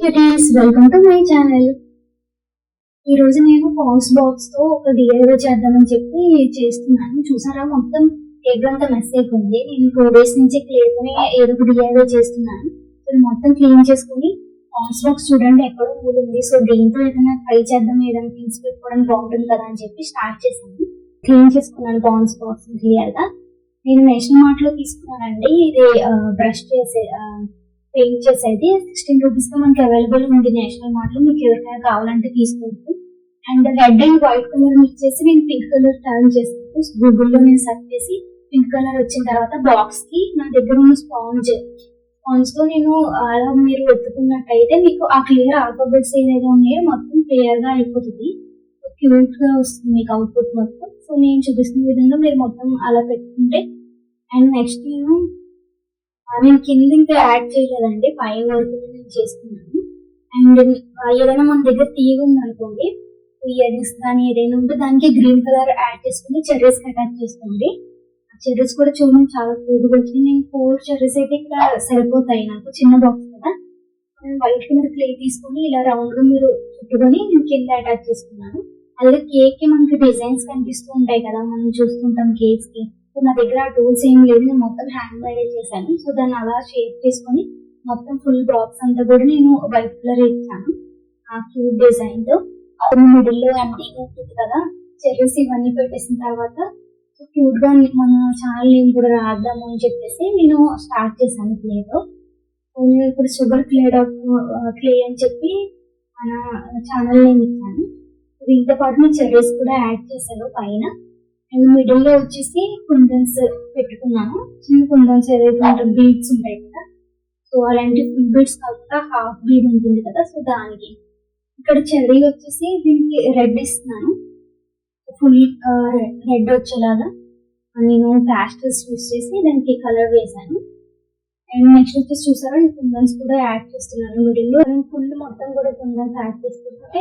Beauties welcome to my channel ఈ రోజు నేను పాన్స్ బాక్స్తో ఒక డిఐవై చేద్దామని చెప్పి చేస్తున్నాను. చూసారా? మొత్తం టేబుల్ అంతా మెస్ అయిపోయింది. నేను టూ డేస్ నుంచి క్లియర్ ఏదో ఒక డిఐవై చేస్తున్నాను. సో మొత్తం క్లీన్ చేసుకుని పాస్ బాక్స్ చూడండి ఎక్కడో ఊరు ఉంది. సో దీంతో ఏదైనా ట్రై చేద్దాం ఏదైనా థింగ్స్ పెట్టుకోవడానికి బాగుంటుంది కదా అని చెప్పి స్టార్ట్ చేశాను. క్లీన్ చేసుకున్నాను పాన్స్ బాక్స్ క్లియర్గా. నేను నేషనల్ మార్ట్లో తీసుకున్నానండి. ఇది బ్రష్ చేసే పెయింట్ చేసేది సిక్స్టీన్ రూపీస్తో మనకి అవైలబుల్ ఉంది నేషనల్ మార్ట్ మీకు ఎవరికైనా కావాలంటే తీసుకోవచ్చు. And red and white colour mix చేసి నేను పింక్ కలర్ టర్న్ చేస్తాను. గూగుల్లో నేను సెర్చ్ చేసి పింక్ కలర్ వచ్చిన తర్వాత బాక్స్కి నా దగ్గర ఉన్న స్పాంజ్ స్పాంజ్తో నేను అలా మీరు వెతుకున్నట్టయితే మీకు ఆ క్లియర్ ఆల్ఫాబెట్స్ ఏదైతే ఉన్నాయో మొత్తం క్లియర్గా అయిపోతుంది. క్యూట్గా వస్తుంది మీకు అవుట్పుట్ మొత్తం. సో నేను చూపిస్తున్న విధంగా మీరు మొత్తం అలా పెట్టుకుంటే అండ్ నెక్స్ట్ నేను నేను కింద ఇంకా యాడ్ చేయలేదండి. పై వరకు నేను చేస్తున్నాను. అండ్ ఏదైనా మన దగ్గర తీగ ఉంది అనుకోండి కానీ ఏదైనా ఉంటే దానికి గ్రీన్ కలర్ యాడ్ చేసుకుని చెర్రీస్ అటాచ్ చేసుకోండి. ఆ చెర్రీస్ కూడా చూడండి చాలా క్యూట్గా వచ్చింది నేను ఫోర్ చెర్రీస్ అయితే ఇక్కడ సరిపోతాయి నాకు చిన్న బాక్స్ కదా. నేను వైట్ కలర్ క్లే తీసుకొని ఇలా రౌండ్గా మీరు చుట్టుకొని నేను కింద అటాచ్ చేసుకున్నాను. అలాగే కేక్కి మనకి డిజైన్స్ కనిపిస్తూ ఉంటాయి కదా మనం చూస్తుంటాం కేక్స్కి సో నా దగ్గర టూల్స్ ఏం లేదు నేను మొత్తం హ్యాండ్ మేడ్ చేశాను. సో దాన్ని అలా షేప్ చేసుకొని మొత్తం ఫుల్ బాక్స్ అంతా కూడా నేను వైట్ కలర్ ఇచ్చాను. ఆ క్యూట్ డిజైన్తో. మిడిల్లో ఎంటీగా ఉంటుంది కదా. చెర్రీస్ ఇవన్నీ పెట్టేసిన తర్వాత క్యూట్గా మన ఛానల్ నేమ్ కూడా రాద్దాము అని చెప్పేసి నేను స్టార్ట్ చేశాను క్లే తో. నేను ఇప్పుడు షుగర్ క్లే డాట్ క్లే అని చెప్పి మన ఛానల్ నేమ్ ఇచ్చాను. దీంతో పాటు నేను చెర్రీస్ కూడా యాడ్ చేశాను పైన. అండ్ మిడిల్లో వచ్చేసి కుందన్స్ పెట్టుకున్నాను. చిన్న కుందన్స్ ఏదైతే బీడ్స్ ఉంటాయి కదా సో అలాంటి ఫుల్ బీడ్స్ కాకుండా హాఫ్ బీడ్ ఉంటుంది కదా సో దానికి. ఇక్కడ చెర్రీ వచ్చేసి దీనికి రెడ్ ఇస్తున్నాను. ఫుల్ రెడ్ వచ్చేలాగా. నేను ప్లాస్టర్స్ యూస్ చేసి దానికి కలర్ వేసాను అండ్ నెక్స్ట్ వచ్చేసి చూసారా? కుందన్స్ కూడా యాడ్ చేస్తున్నాను మిడిల్ ఫుల్ మొత్తం కూడా కుందన్స్ యాడ్ చేసుకుంటే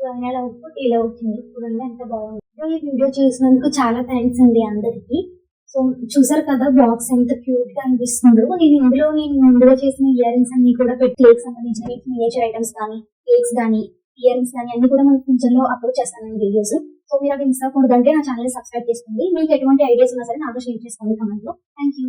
ఫైనల్ అవుట్పుట్ ఇలా వచ్చింది చూడండి ఎంత బాగుంది. ఈ వీడియో చేసినందుకు చాలా థ్యాంక్స్ అండి అందరికి. సో చూసారు కదా బాక్స్ ఎంత క్యూట్గా అనిపిస్తుందో. నేను ఇందులో నేను ముందుగా చేసిన ఇయర్ రింగ్స్ అన్ని కూడా పెట్టి కేక్ సంబంధించిన మినేచర్ ఐటమ్స్ కానీ కేక్స్ కానీ ఇయర్ రింగ్స్ కానీ అన్ని కూడా మన ఫ్యూచర్లో అప్లోడ్ చేస్తాను వీడియోస్ సో మీరు అవి మిస్ అవ్వకూడదంటే నా ఛానల్ సబ్స్క్రైబ్ చేసుకోండి. మీకు ఎటువంటి ఐడియాస్ ఉన్నా సరే నాతో షేర్ చేసుకోండి కమెంట్లో. Thank you